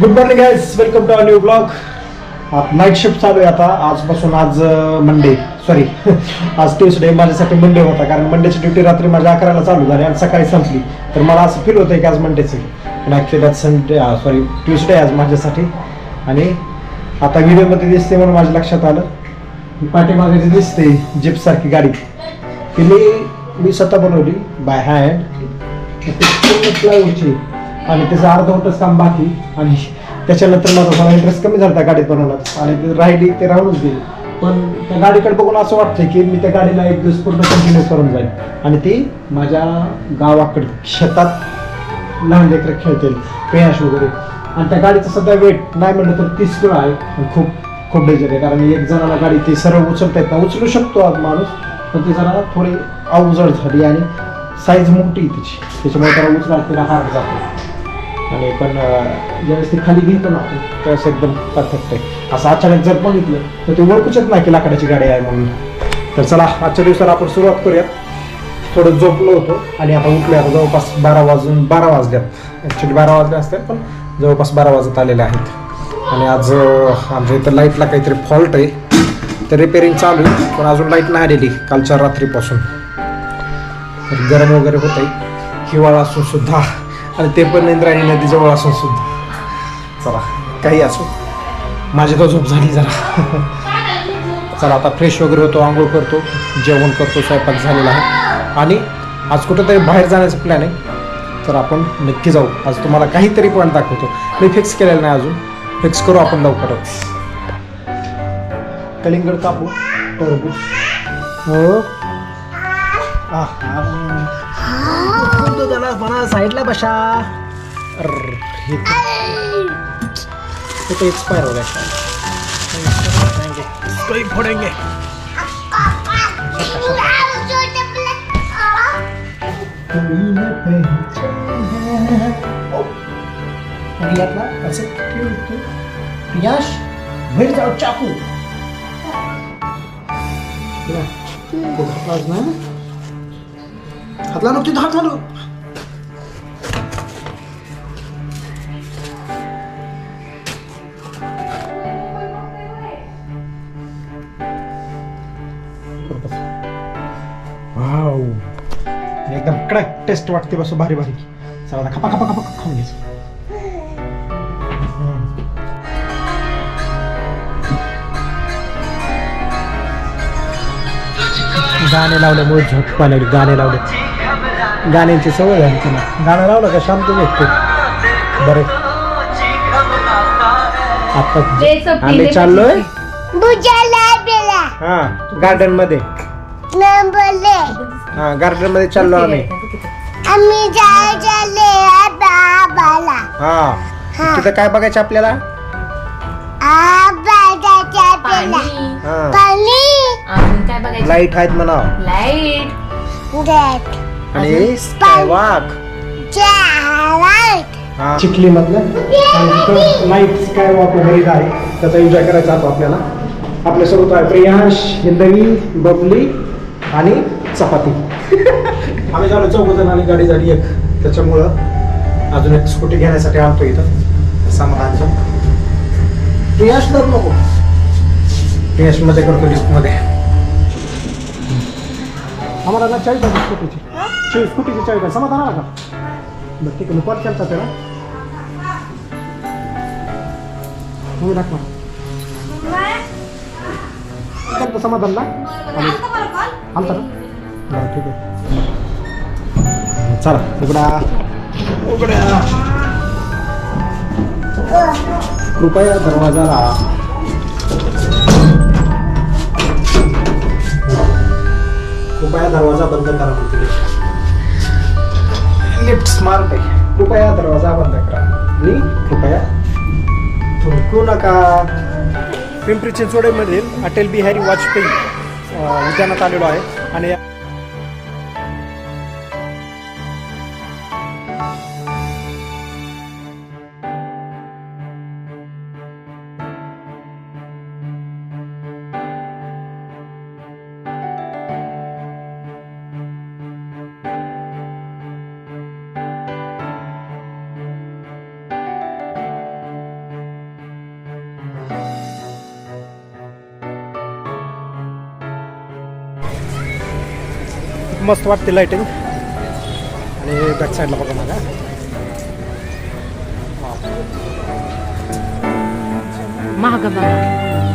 Good morning guys welcome to new blog night shift चालू आहे आता. आजपासून आज uh, मंडे सॉरी आज ट्युसडे माझ्यासाठी मंडे होता. कारण मंडेची ड्युटी रात्री माझ्या अकराला चालू झाली आणि सकाळी संपली. तर मला असं फील होतं की आज मंडेचं पण ॲक्च्युली आज संडे सॉरी ट्युसडे आज माझ्यासाठी. आणि आता व्हिडिओमध्ये दिसते म्हणून माझ्या लक्षात आलं. पाठीमागे जी दिसते जिपसारखी गाडी ती मी मी स्वतः बनवली बाय हँड प्लायवूडची आणि त्याचं अर्धवटच काम बाकी. आणि त्याच्यानंतर माझा थोडा इंटरेस्ट कमी झाला त्या गाडीत बनवण्यात आणि ते राहिली ते राहूनच गेली. पण त्या गाडीकडे बघून असं वाटतं की मी त्या गाडीला एक दिवस पूर्ण कंटिन्यू करून जाईल आणि ती माझ्या गावाकडे शेतात लहान लेकरं खेळतील पेयाश वगैरे. आणि त्या गाडीचं सध्या वेट नाही म्हटलं तर तीस किलो आहे. खूप खूप डेंजर आहे. कारण एक जणाला गाडी ती सरळ उचलता येत नाही. उचलू शकतो आज माणूस पण ती जरा थोडी अवजड झाली आणि साईज मोठी तिची. त्याच्यामुळे त्याला उचला तिला हार्ड जातो. आणि पण ज्यावेळेस ते खाली घेतो ना त्यावेळेस एकदम परफेक्ट आहे. असं अचानक जर बघितलं तर ते ओळखूच नाही की लाकडाची गाडी आहे म्हणून. तर चला आजच्या दिवसाला आपण सुरुवात करूयात. थोडं झोपलो होतो आणि आता उठलो आता जवळपास बारा वाजून बारा वाजल्यात. ॲक्च्युली बारा वाजले असतात पण जवळपास बारा वाजत आलेले आहेत. आणि आज आमच्या इथं लाईटला काहीतरी फॉल्ट आहे. तर रिपेअरिंग चालू आहे पण अजून लाइट नाही आलेली कालच्या रात्रीपासून. गरम वगैरे होत आहे हिवाळा असून सुद्धा आणि ते पण इंद्रायणी नदीजवळ असो असून सुद्धा. चला काही असो. माझी तर झोप झाली जरा. चला आता फ्रेश वगैरे होतो आंघोळ करतो जेवण करतो स्वयंपाक झालेला आहे. आणि आज कुठंतरी बाहेर जाण्याचा प्लॅन आहे. तर आपण नक्की जाऊ. आज तुम्हाला काहीतरी पॉईंट दाखवतो. मी फिक्स केलेलं नाही अजून. फिक्स करू आपण लवकरच. कलिंगड कापू टरबूज हो. म्हणा साईडला बशा हे तो एक्सपायर हो गया। इसको ही फोड़ेंगे। आणि यातला असं ठेवतो प्रियाश बाहेर जाऊ चाकू। तुला तो घातलाच ना हातला नको तिथं हातला नको कडक टेस्ट वाटते बस भारी भारी. चला आता खपा खपा खपा खाऊन घ्यायचं गाणे लावल्यामुळे झोप लागली गाणे लावले. गाण्यांची सवय झाली तुला. गाणं लावलं का शांत भेटते. बरे. आता आम्ही चाललोय? बुजाला बेला. हा गार्डनमध्ये. हा गार्डनमध्ये चाललो आम्ही. आम्ही जायचे बाबाला हा. हा. तिथं काय बघायचं आपल्याला? हा. अजून काय बघायचं? लाइट आहेत म्हणा लाइट आणि स्कायवॉक चिखली मधलं नाईट स्काय वॉक वगैरे आहे. त्याचा एन्जॉय करायचा होता आपल्याला. आपल्यासोबत आहे प्रियांश हिंदवी बबली आणि चपाती. आम्ही झालो चौघ जण आणि गाडी झाली एक. त्याच्यामुळं अजून एक स्कूटी घेण्यासाठी आणतो इथं. समाधानचं. प्रियांश तर नको. प्रियांशमध्ये करतो लिफ्टमध्ये. आम्हाला ना चाळीस आहे स्कूटीची. चाळीस स्कूटीची चाळीस आहे समाधान आला का? बरं ठीक आहे मी कॉल केला त्याला. हो दाखवा. समाधानला? आलता ना ठीक आहे. चला उघडा. उघड्या. कृपया दरवाजा लावा. कृपया दरवाजा बंद करा म्हणते. लिफ्ट स्मार्ट आहे. कृपया दरवाजा बंद करा. आणि कृपया थुंकू नका. पिंपरी चिंचवडमधील अटल बिहारी वाजपेयी उद्यानात आलेलो आहे. आणि खूप मस्त वाटते लाइटिंग आणि बॅक साईडला बघा माझ्या महाग बघा.